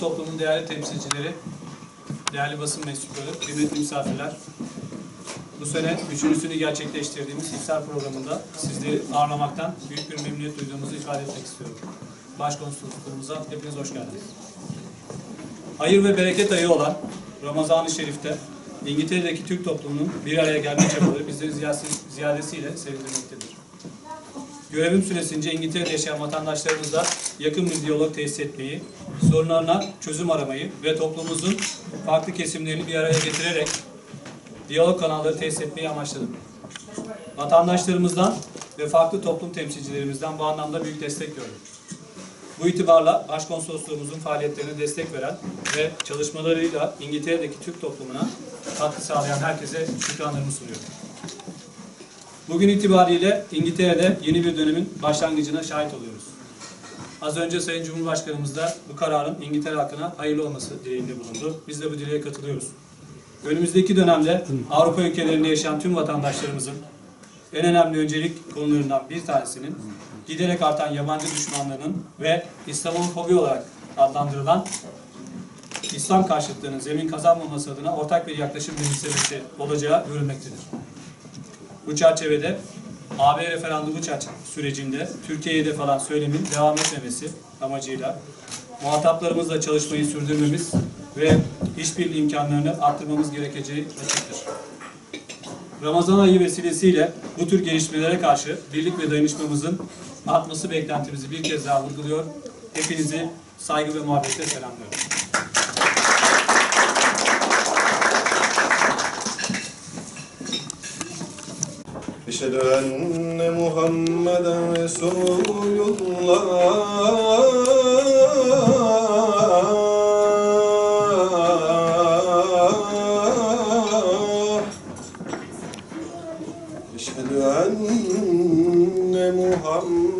Türk toplumunun değerli temsilcileri, değerli basın mensupları, kıymetli misafirler. Bu sene üçüncüsünü gerçekleştirdiğimiz iftar programında sizleri ağırlamaktan büyük bir memnuniyet duyduğumuzu ifade etmek istiyorum. Başkonsolosluğumuza hepiniz hoş geldiniz. Hayır ve bereket ayı olan Ramazan-ı Şerif'te İngiltere'deki Türk toplumunun bir araya gelme çabaları bizleri ziyadesi- ziyadesiyle sevindirmektedir. Görevim süresince İngiltere'de yaşayan vatandaşlarımızla yakın bir diyalog tesis etmeyi, sorunlarına çözüm aramayı ve toplumumuzun farklı kesimlerini bir araya getirerek diyalog kanalları tesis etmeyi amaçladım. Vatandaşlarımızdan ve farklı toplum temsilcilerimizden bu anlamda büyük destek gördüm. Bu itibarla Başkonsolosluğumuzun faaliyetlerine destek veren ve çalışmalarıyla İngiltere'deki Türk toplumuna katkı sağlayan herkese şükranlarımı sunuyorum. Bugün itibariyle İngiltere'de yeni bir dönemin başlangıcına şahit oluyoruz. Az önce Sayın Cumhurbaşkanımız da bu kararın İngiltere halkına hayırlı olması dileğinde bulundu. Biz de bu dileğe katılıyoruz. Önümüzdeki dönemde Avrupa ülkelerinde yaşayan tüm vatandaşlarımızın en önemli öncelik konularından bir tanesinin giderek artan yabancı düşmanlığının ve İslamofobi olarak adlandırılan İslam karşıtlığının zemin kazanmaması adına ortak bir yaklaşım benimsemesi olacağı görülmektedir. Bu çerçevede AB referandumu sürecinde Türkiye'ye hedef alan söylemin devam etmemesi amacıyla muhataplarımızla çalışmayı sürdürmemiz ve işbirliği imkanlarını arttırmamız gerekeceği açıktır. Ramazan ayı vesilesiyle bu tür gelişmelere karşı birlik ve dayanışmamızın artması beklentimizi bir kez daha vurguluyor. Hepinizi saygı ve muhabbetle selamlıyorum. Eşhedü enne Muhammeden Resulullah. Eşhedü enne Muhammed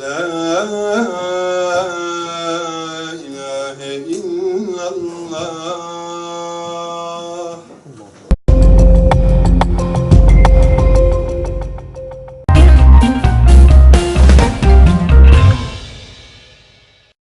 لا